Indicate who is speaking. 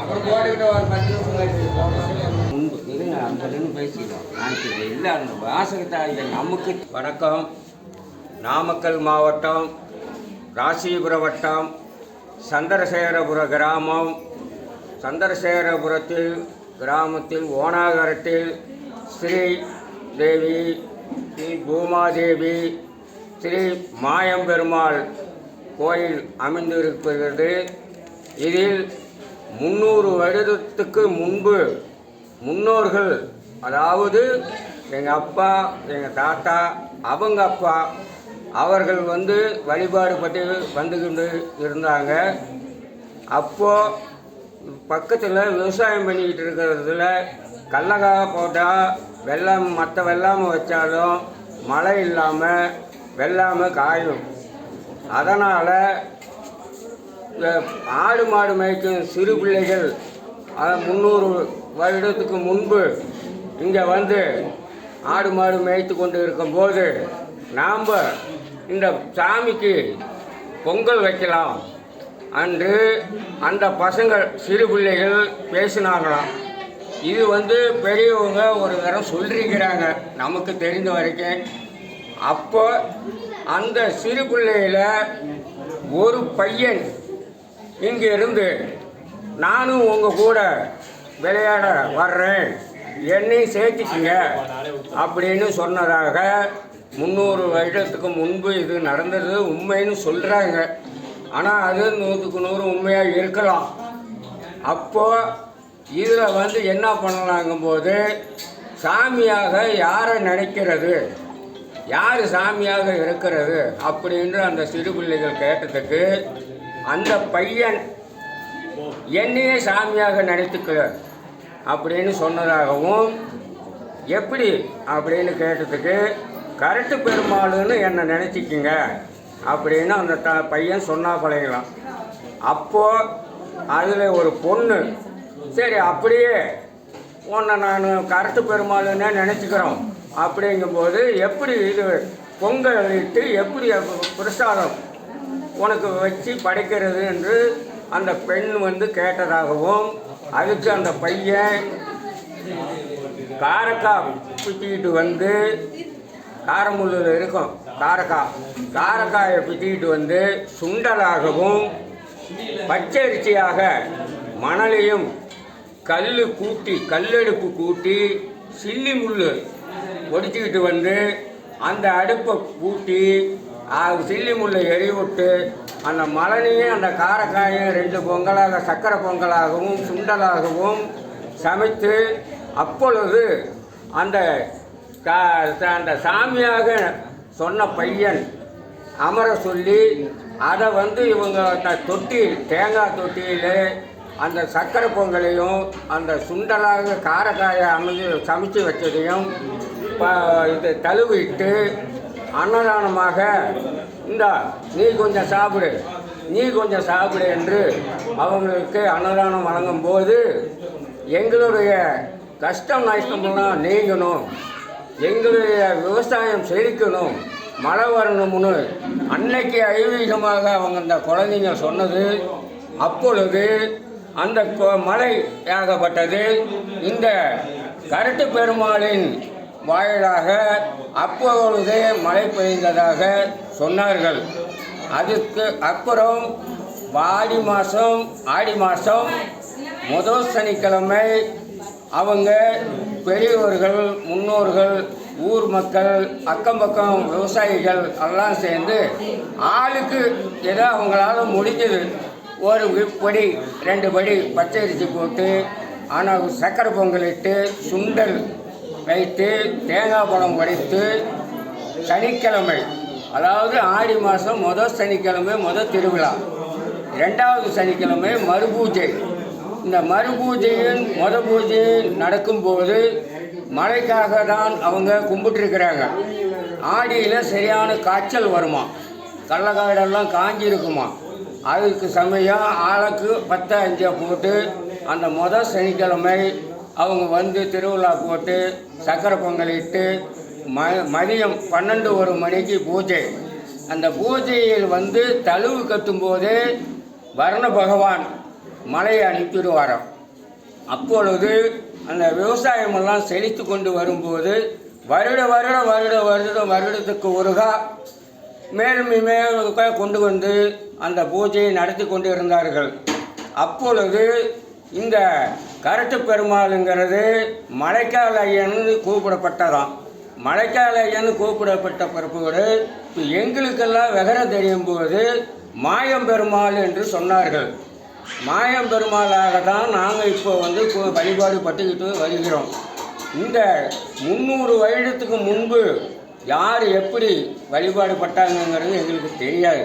Speaker 1: அப்புறம் போட்டுக்கிட்ட ஒரு பத்து நிமிஷம் கழிச்சு. முன்பு இருங்க அந்த பேசிக்கலாம் இல்லை அந்த வாசகத்தை நமக்கு வணக்கம். நாமக்கல் மாவட்டம் ராசிபுரம் வட்டம் சந்திரசேகரபுர கிராமம். சந்திரசேகரபுரத்தில் கிராமத்தில் ஓனாகரத்தில் ஸ்ரீ தேவி ஸ்ரீ பூமாதேவி ஸ்ரீ மாயம்பெருமாள் கோயில் அமைந்திருக்கிறது. இதில் முந்நூறு வருடத்துக்கு முன்பு முன்னோர்கள் அதாவது எங்கள் அப்பா எங்கள் தாத்தா அவங்க அப்பா அவர்கள் வந்து வழிபாடு பற்றி வந்துகிட்டு இருந்தாங்க. அப்போது பக்கத்தில் விவசாயம் பண்ணிக்கிட்டு இருக்கிறதுல கடலக்காக போட்டால் வெள்ளம் மற்ற வெள்ளாமை வச்சாலும் மழை இல்லாமல் வெள்ளாமல் காயும். அதனால் ஆடு மாடு மேய்க்கும் சிறு பிள்ளைகள் முந்நூறு வருடத்துக்கு முன்பு இங்கே வந்து ஆடு மாடு மேய்த்து கொண்டு இருக்கும்போது நாம் இந்த சாமிக்கு பொங்கல் வைக்கலாம். அன்று அந்த பசங்கள் சிறு பிள்ளைகள் பேசினாங்களாம் இது வந்து பெரியவங்க ஒரு தரம் சொல்லியிருக்கிறாங்க நமக்கு தெரிந்த வரைக்கும். அப்போ அந்த சிறு பிள்ளையில் ஒரு பையன் இங்கிருந்து நானும் உங்கள் கூட விளையாட வர்றேன். என்னையும் சேர்த்துக்கிங்க அப்படின்னு சொன்னதாக முந்நூறு வருடத்துக்கு முன்பு இது நடந்தது. உண்மைன்னு சொல்கிறாங்க ஆனால் அது நூற்றுக்கு நூறு உண்மையாக இருக்கலாம். அப்போது இதில் வந்து என்ன பண்ணலாங்கும்போது சாமியாக யாரை நினைக்கிறது? யார் சாமியாக இருக்கிறது? அப்படின்னு அந்த சிறு பிள்ளைகள் கேட்டதுக்கு அந்த பையன் என்னையே சாமியாக நினைத்துக்க அப்படின்னு சொன்னதாகவும் எப்படி அப்படின்னு கேட்டதுக்கு கரெக்டு பெருமாளுன்னு என்னை நினச்சிக்கிங்க அப்படின்னு அந்த த பையன் சொன்னா பழகலாம் அப்போது அதில் ஒரு பொண்ணு சரி அப்படியே உன்னை நான் கரெக்டு பெருமாளுன்னே நினச்சிக்கிறோம் அப்படிங்கும்போது எப்படி இது பொங்கல் இட்டு எப்படி பிரசாதம் உனக்கு வச்சு படைக்கிறது என்று அந்த பெண் வந்து கேட்டதாகவும் அதுக்கு அந்த பையன் காரக்காய் பிச்சுக்கிட்டு வந்து காரமுள்ளில் இருக்கும் காரக்காய் காரக்காயை பிச்சுக்கிட்டு வந்து சுண்டலாகவும் பச்சரிசியாக மணலையும் கல் கூட்டி கல்லெடுப்பு கூட்டி சில்லி முள் ஒடிச்சிக்கிட்டு வந்து அந்த அடுப்பை கூட்டி அது சில்லி முள்ளை எரிவிட்டு அந்த மலனையும் அந்த காரக்காயும் ரெண்டு பொங்கலாக சக்கரை பொங்கலாகவும் சுண்டலாகவும் சமைத்து அப்பொழுது அந்த அந்த சாமியாக சொன்ன பையன் அமர சொல்லி அதை வந்து இவங்க அந்த தொட்டி தேங்காய் தொட்டியில் அந்த சக்கரை பொங்கலையும் அந்த சுண்டலாக காரக்காயை அமைஞ்சு சமைச்சு வச்சதையும் இது தழுவிட்டு அன்னதானமாக இந்தா நீ கொஞ்சம் சாப்பிடு. நீ கொஞ்சம் சாப்பிடு என்று அவங்களுக்கு அன்னதானம் வழங்கும் போது எங்களுடைய கஷ்டம் நஷ்டமெல்லாம் நீங்கணும். எங்களுடைய விவசாயம் செழிக்கணும். மழை வரணும்னு அன்னைக்கு ஐவீகமாக அவங்க அந்த குழந்தைங்க சொன்னது அப்பொழுது அந்த கொ- மழை ஆகப்பட்டது. இந்த கருட்டு பெருமாளின் வாயிலாக அப்பொழுதே மழை பெய்ததாக சொன்னார்கள். அதுக்கு அப்புறம் ஆடி மாதம் ஆடி மாதம் முதல் சனிக்கிழமை அவங்க பெரியவர்கள் முன்னோர்கள் ஊர் மக்கள் அக்கம் பக்கம் விவசாயிகள் எல்லாம் சேர்ந்து ஆளுக்கு ஏதோ அவங்களால முடிஞ்சது. ஒரு படி ரெண்டு படி பச்சரிசி போட்டு ஆனால் சக்கரை பொங்கல் இட்டு சுண்டல் வைத்து தேங்காய் பழம் உடைத்து சனிக்கிழமை அதாவது ஆடி மாதம் முதல் சனிக்கிழமை முதல் திருவிழா. ரெண்டாவது சனிக்கிழமை மறுபூஜை. இந்த மறுபூஜையின் முத பூஜை நடக்கும்போது மழைக்காக தான் அவங்க கும்பிட்டுருக்குறாங்க. ஆடியில் சரியான காய்ச்சல் வருமா? கடலக்காயெல்லாம் காஞ்சிருக்குமா? அதுக்கு சமயம் ஆளுக்கு பத்து அஞ்சை போட்டு அந்த மொதல் சனிக்கிழமை அவங்க வந்து திருவிழா போட்டு சக்கரை பொங்கலிட்டு ம மதியம் பன்னெண்டு ஒரு மணிக்கு பூஜை. அந்த பூஜையில் வந்து தழுவு கட்டும்போது வர்ண பகவான் மலையை அனுப்பிடுவாராம். அப்பொழுது அந்த விவசாயமெல்லாம் செழித்து கொண்டு வரும்போது வருட வருட வருட வருடம் வருடத்துக்கு ஒருகா மேலும் மேலும் கொண்டு வந்து அந்த பூஜையை நடத்தி கொண்டு இருந்தார்கள். அப்பொழுது இந்த கரட்டு பெருமாளுங்கிறது மழைக்கால ஐயன்னு கூப்பிடப்பட்டதாம். மழைக்கால ஐயன்னு கூப்பிடப்பட்ட பிறப்போடு எங்களுக்கெல்லாம் விவரம் தெரியும் போது மாயம்பெருமாள் என்று சொன்னார்கள். மாயம்பெருமாளாக தான் நாங்கள் இப்போ வந்து வழிபாடு பட்டுக்கிட்டு வருகிறோம். இந்த முந்நூறு வருடத்துக்கு முன்பு யார் எப்படி வழிபாடு பட்டாங்கங்கிறது எங்களுக்கு தெரியாது.